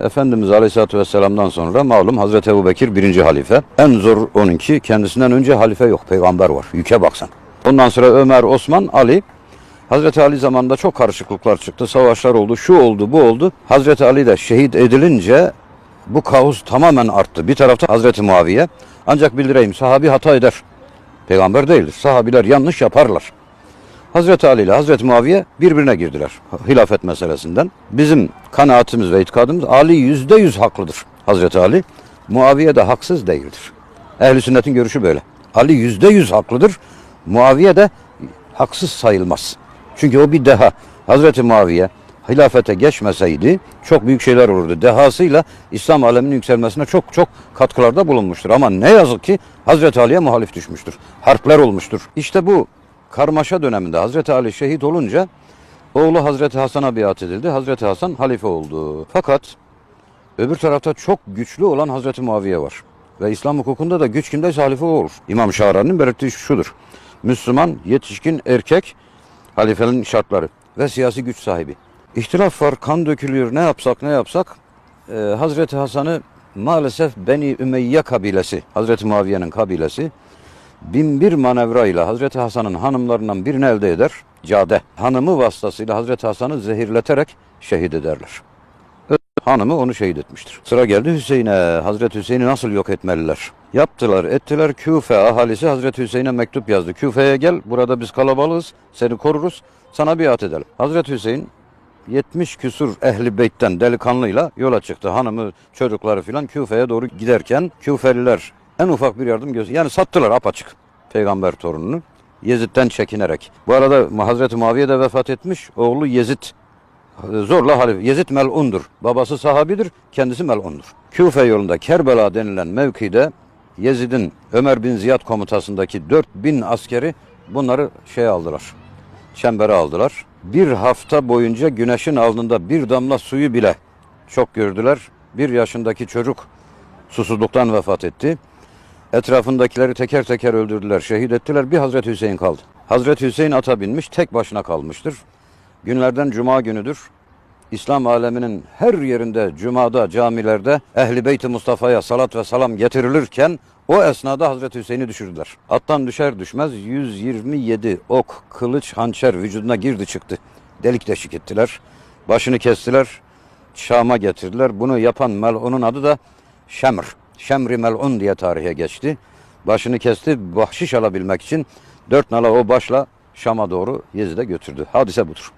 Efendimiz Aleyhisselatü Vesselam'dan sonra malum Hazreti Ebu Bekir birinci halife. En zor onunki kendisinden önce halife yok peygamber var. Yüke baksan. Ondan sonra Ömer, Osman, Ali. Hazreti Ali zamanında çok karışıklıklar çıktı. Savaşlar oldu, şu oldu, bu oldu. Hazreti Ali de şehit edilince bu kaos tamamen arttı. Bir tarafta Hazreti Muaviye. Ancak bildireyim sahabi hata eder. Peygamber değildir. Sahabiler yanlış yaparlar. Hazreti Ali ile Hazreti Muaviye birbirine girdiler hilafet meselesinden. Bizim kanaatimiz ve itikadımız Ali yüzde yüz haklıdır Hazreti Ali. Muaviye de haksız değildir. Ehli sünnetin görüşü böyle. Ali yüzde yüz haklıdır. Muaviye de haksız sayılmaz. Çünkü o bir deha. Hazreti Muaviye hilafete geçmeseydi çok büyük şeyler olurdu. Dehasıyla İslam aleminin yükselmesine çok çok katkılarda bulunmuştur. Ama ne yazık ki Hazreti Ali'ye muhalif düşmüştür. Harpler olmuştur. İşte bu karmaşa döneminde Hazreti Ali şehit olunca oğlu Hazreti Hasan'a biat edildi. Hazreti Hasan halife oldu. Fakat öbür tarafta çok güçlü olan Hazreti Muaviye var. Ve İslam hukukunda da güç kimdeyse halife olur. İmam Şahrani'nin belirttiği şudur. Müslüman, yetişkin, erkek halifenin şartları ve siyasi güç sahibi. İhtilaf var, kan dökülüyor. Ne yapsak ne yapsak Ee, Hazreti Hasan'ı maalesef Beni Ümeyye kabilesi, Hazreti Muaviye'nin kabilesi bin bir manevrayla Hazreti Hasan'ın hanımlarından birini elde eder. Cade. Hanımı vasıtasıyla Hazreti Hasan'ı zehirleterek şehit ederler. Hanımı onu şehit etmiştir. Sıra geldi Hüseyin'e. Hazreti Hüseyin'i nasıl yok etmeliler? Yaptılar, ettiler. Küfe ahalisi Hazreti Hüseyin'e mektup yazdı. Küfe'ye gel, burada biz kalabalığız, seni koruruz, sana biat edelim. Hazreti Hüseyin 70 küsur ehli beytten delikanlıyla yola çıktı. Hanımı, çocukları filan Küfe'ye doğru giderken Küfeliler en ufak bir yardım göz yani sattılar apaçık peygamber torununu Yezid'den çekinerek. Bu arada Hazreti Muaviye de vefat etmiş. Oğlu Yezid zorla halife. Yezid mel'undur. Babası sahabidir, kendisi mel'undur. Küfe yolunda Kerbela denilen mevkide Yezid'in Ömer bin Ziyad komutasındaki 4000 askeri bunları şey aldılar. Çembere aldılar. Bir hafta boyunca güneşin altında bir damla suyu bile çok gördüler. Bir yaşındaki çocuk susuzluktan vefat etti. Etrafındakileri teker teker öldürdüler, şehit ettiler. Bir Hazreti Hüseyin kaldı. Hazreti Hüseyin ata binmiş, tek başına kalmıştır. Günlerden cuma günüdür. İslam aleminin her yerinde, cumada, camilerde Ehli Beyt-i Mustafa'ya salat ve selam getirilirken o esnada Hazreti Hüseyin'i düşürdüler. Attan düşer düşmez 127 ok, kılıç, hançer vücuduna girdi çıktı. Delik deşik ettiler. Başını kestiler. Şam'a getirdiler. Bunu yapan mel'unun adı da Şemr. Şemri mel'un diye tarihe geçti. Başını kesti. Bahşiş alabilmek için dört nala o başla Şam'a doğru Yezid'e götürdü. Hadise budur.